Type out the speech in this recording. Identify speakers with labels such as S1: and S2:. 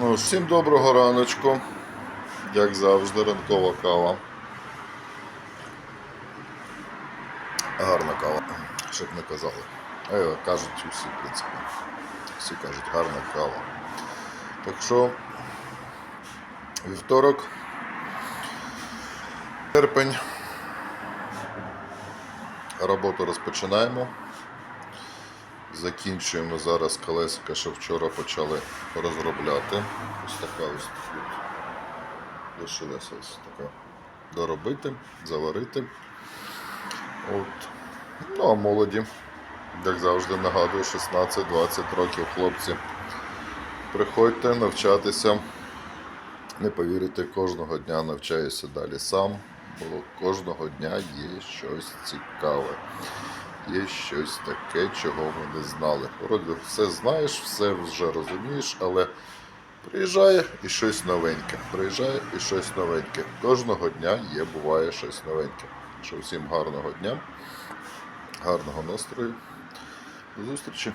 S1: Ну, всім доброго раночку. Як завжди, ранкова кава. Гарна кава, щоб не казали. Е, кажуть усі, в принципі. Всі кажуть, гарна кава. Так що, вівторок, серпень. Роботу розпочинаємо. Закінчуємо зараз колесика, що вчора почали розробляти. Ось така ось тут лишилася ось така доробити, заварити. От. Ну а молоді, як завжди нагадую, 16-20 років хлопці. Приходьте навчатися. Не повірите, кожного дня навчаюся далі сам, бо кожного дня є щось цікаве є щось таке, чого ми не знали. Вроді все знаєш, все вже розумієш, але приїжджає і щось новеньке. Приїжджає і щось новеньке. Кожного дня є, буває щось новеньке. Що всім гарного дня, гарного настрою. До зустрічі.